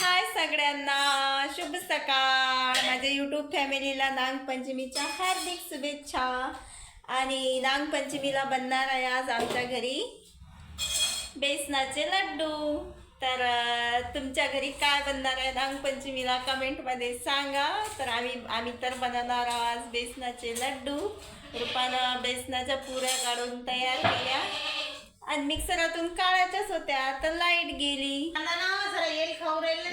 हाय सगळ्यांना शुभ सकाळ. माझ्या यूट्यूब फॅमिलीला नागपंचमीच्या हार्दिक शुभेच्छा. आणि नागपंचमीला बनणार आहे आज आमच्या घरी बेसनाचे लड्डू. तर तुमच्या घरी काय बनणार आहे नागपंचमीला कमेंटमध्ये सांगा. तर आम्ही आम्ही तर बनवणार आहोत आज बेसनाचे लड्डू. रुपानं बेसनाच्या पुऱ्या काढून तयार केल्या. आणि मिक्सरातून काढायच्याच होत्या. तर लाइट गेली.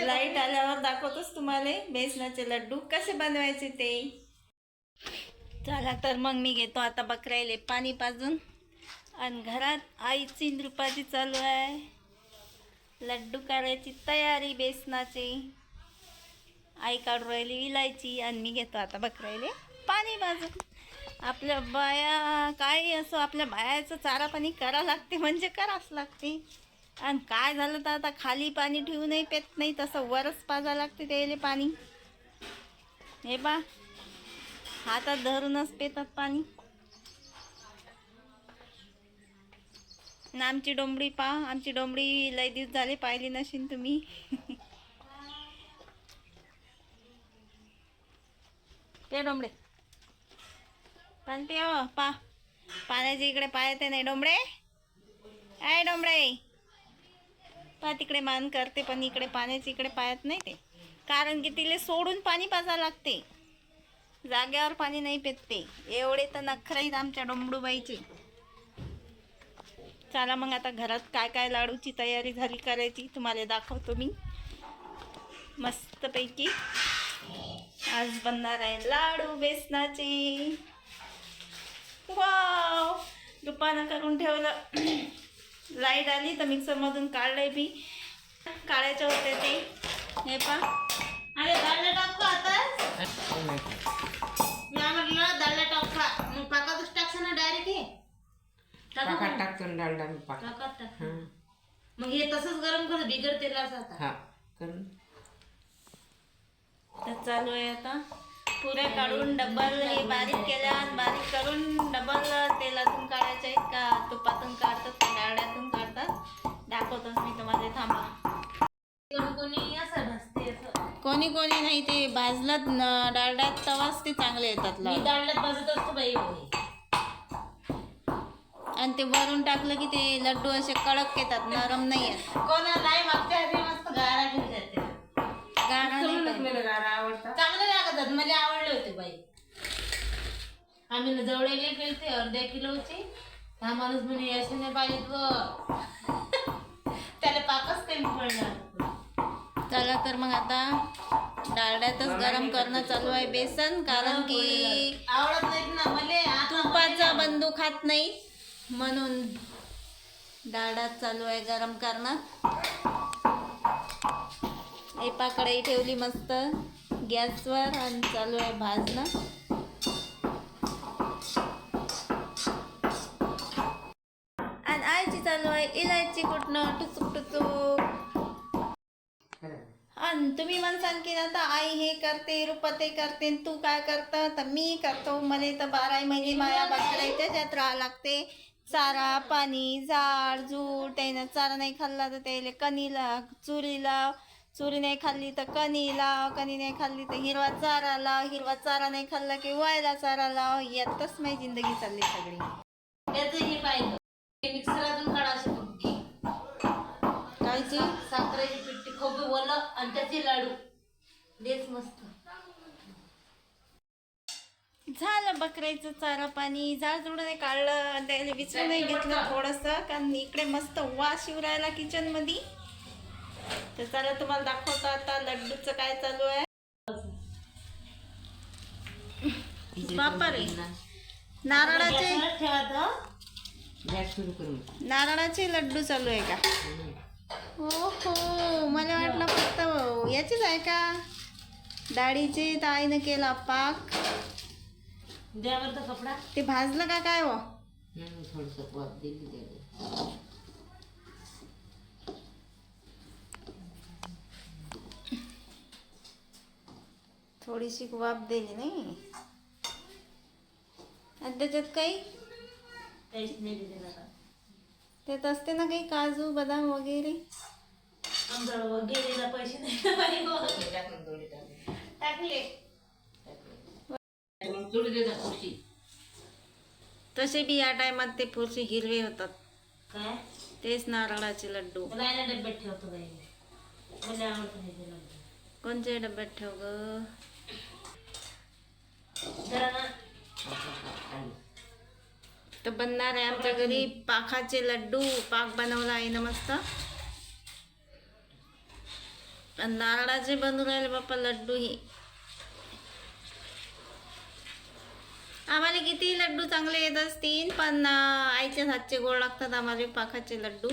लाइट आल्यावर दाखवतोच तुम्हाला. बेसनाचे लड्डू कसे बनवायचे ते. चला तर मग मी घेतो आता बकरायले पाणी पाजून. आणि घरात आईची नृपाची चालू आहे. लड्डू काढायची तयारी बेसनाची. आई काढून राहिली विलायची आणि मी घेतो आता बकरायले पाणी पाजून. आपल्या बाया काय असो आपल्या बायाचं चारा पाणी करा लागते म्हणजे करावंच लागते. आणि काय झालं तर आता खाली पाणी ठेवूनही पेत नाही तसं वरच पाजा लागते त्याला पाणी. हे बा हातात धरूनच पेतात पाणी. ना आमची डोंबडी पा आमची डोंबडी लय दिवस झाले पाहिली नशीन तुम्ही. ते डोंबडे. पण ते हो पा. पाण्याच्या इकडे पाय येते नाही डोंबडे आहे डोंबडे पा तिकडे मान करते पण इकडे पाण्याच्या इकडे पायात नाही ते. कारण की तिला सोडून पाणी पाजा लागते. जाग्यावर पाणी नाही पेतते एवढे तर नखराईत आमच्या डोंबडूबाईचे. चला मग आता घरात काय काय लाडूची तयारी झाली करायची तुम्हाला दाखवतो मी. मस्तपैकी. आज बनणार आहे लाडू बेसनाचे. दुपानं करून ठेवलं. लाइट आली तर मिक्सरमधून काढलंय बी काढायचे होते ते. हे पा. अरे दाळला टाकतो आता. मी म्हटलं दाळला टाका. मग पाकातच टाकसा ना डायरेक्ट हे? टाकू पाकात? टाकतो ना डालडा मी पाक पाकात टाक. मग हे तसंच गरम कर बिगर तेलाचं आता. हा करून तर चालू आहे आता. पुऱ्या काढून डबल हे बारीक केल्या बारीक करून डबल तेलातून काढायच्या कोणी कोणी नाही ते भाजलं न- डाळड्यात तवाच ते चांगले येतात मी लाडू दाळल्यात भाजत असतो बाई. आणि ते वरून टाकलं की ते लड्डू असे कडक येतात नरम नाही येत. कोणा नाही मागच्या आधी मस्त गारा घेऊन जाते. गाणं नाही पाहिजे. मला गारा आवडतात चांगले लागतात मला आवडले होते बाई. आम्ही ना जवळले गेलते अर्ध्या किलोची. हा माणूस म्हणे असे नाही पाहिजेत व त्याला पाकच कमी पडला चला तर मग आता डाळड्यातच गरम करणं चालू आहे बेसन कारण की आवडत नाहीत ना मले आता तुपाचा बंदूक खात नाही म्हणून डाळडात चालू आहे गरम करणं. एपा कढई ठेवली मस्त गॅसवर आणि चालू आहे भाजणं. आणि आईची चालू आहे इलायची कुठणं टुचूक टुचूक. पण तुम्ही म्हणसान की आता आई हे करते रुपते करते तू काय करतं? तर मी करतो. मला तर बारा महिने माया बकराय त्याच्यात राहा लागते. चारा पाणी झाड झूड त्यानं चारा नाही खाल्ला तर त्याला कणी लाव चुरी लाव चुरी नाही खाल्ली तर कणी लाव कणी नाही खाल्ली तर हिरवा चारा लाव हिरवा चारा नाही खाल्ला की वायला चारा लाव यातच माझी जिंदगी चालली सगळी. याचं हे पाहिजे मिक्सरातून काढा कायची साखरेची पिट्टी खोबी ओलं आणि त्याचे लाडू. तेच मस्त. झालं बकऱ्याचं चारा पाणी. झाड नाही काढलं त्याला विचारून घेतलं थोडंसं कारण इकडे मस्त वास राहिला किचनमध्ये तर चला तुम्हाला दाखवतो आता लड्डूचं काय चालू आहे. बापा रे. नारळाचे नारळाचे लड्डू चालू आहे का? हो हो मला वाटलं फक्त याचीच आहे का? डाळीचे तर आईनं केला पाक. द्यावर तो कपडा. ते भाजलं का काय हो? थोडस वाफ दिली त्याला थोडीशी वाफ दिली नाही. आणि त्याच्यात काही? काहीच नाही दिले जातात त्यात असते ना काही काजू बदाम वगैरे? पैसे नाही टाकले. तसे बी या टायमात ते पुरसे हिरवे होतात. काय? तेच नारळाचे लड्डू. मला आहे ना डब्यात ठेवतो बाई. मला आवडतं ते लड्डू. कोणत्या डब्यात ठेव ग जरा ना तर बनणार आहे आमच्या घरी. पाखाचे लड्डू पाक बनवला आहे ना मस्त. पण नारळाचे बनवू राहिले बाप्पा लड्डू ही. आम्हाला किती लड्डू चांगले येत असतील पण अं, आईच्याच हातचे गोड लागतात आम्हाला पाखाचे लड्डू.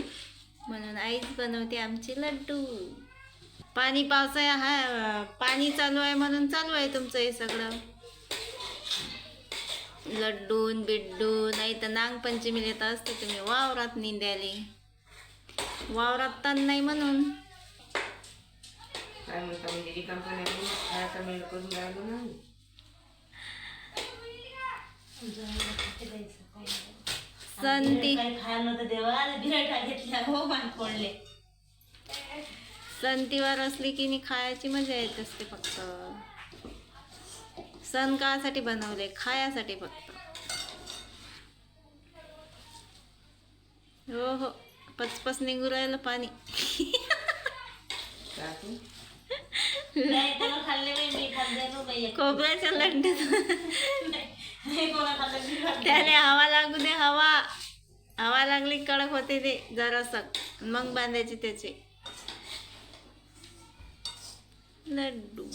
म्हणून आईच बनवते आमचे लड्डू. पाणी पावसाळा हा पाणी चालू आहे म्हणून चालू आहे तुमचं हे सगळं. लड्डून बिड्डू नाही तर नागपंचमी येत असते तुम्ही वावरात निंद्याले. वावरात ताण नाही म्हणून. काय म्हणता म्हणजे रिकाम खायचा मेळ करून राहिलो ना. सण ती काही खायला नव्हतं देवा बिराटा घेतल्या? हो मान असली की नाही खायची मजा येत असते फक्त. सण कासाठी बनवले खायासाठी फक्त. हो हो. पचपच निघू राहिलं पाणी. खोबऱ्याच्या खाल्ले. त्याने हवा लागू दे हवा. हवा लागली कडक होते ते जरासं. मग बांधायचे त्याचे. लड्डू.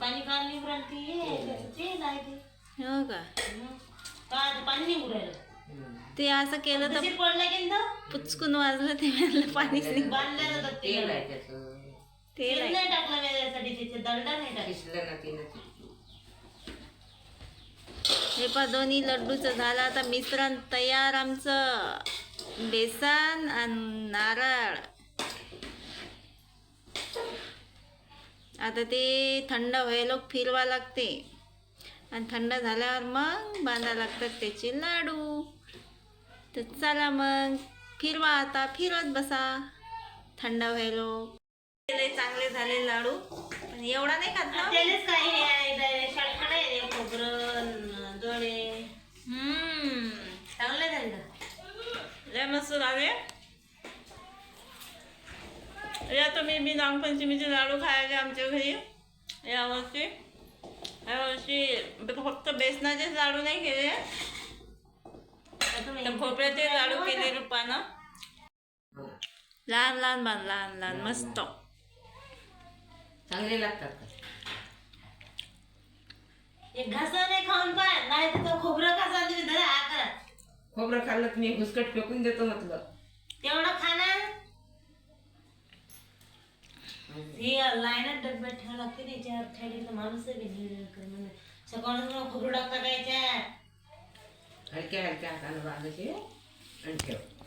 पाणी काल निघून राहिलं ते. हो का? हम्म. का ते पाणी निघून राहिलं ते असं केलं तर तशी पडलं की ना? पुचकून वाजलं ते म्हणलं पाणीच नाही बांधलं जातात ते तेल आहे त्याचं. तेल तेल आहे. नाही टाकलं मी त्यासाठी त्याचे दंडा नाही टाकला. किसलं ना तिनं हे पा दोन्ही लड्डूचं झालं. आता मिश्रण तयार आमचं. बेसन आणि नारळ. आता ते थंड व्हायला फिरवा लागते. आणि थंड झाल्यावर मग बांधा लागतात त्याचे लाडू. तर चला मग फिरवा आता फिरवत बसा. थंड व्हायलो चांगले झाले लाडू. पण एवढा नाही खात ना? त्यालाच काय हे आहे शडखड आहे रे खोबरं डोळे हम्म. चांगलं झालं लय मस्त झाले. या तुम्ही मी नागपंचमीचे लाडू खायचे आमच्या घरी. यावर्षी यावर्षी फक्त बेसनाचेच लाडू नाही केले. खोबऱ्याचे लाडू केले रुपानं. लहान लहान बांध लहान लहान मस्त. चांगले लागतात एक घासा नाही खाऊन पाय नाही तर तो खोबरं खासा तुम्ही धरा खोबरं खाल्लं मी घुसकट फेकून देतो म्हटलं. तेवढं खाना हे लाईनात डब्यात ठेवावं लागते त्याच्यावर ठेवली तर माणूस बी निर्णय कर म्हणजे सकाळून खोबरं टाकता काय याच्यात हलक्या हलक्या हातानं बांधायचे आणि ठेव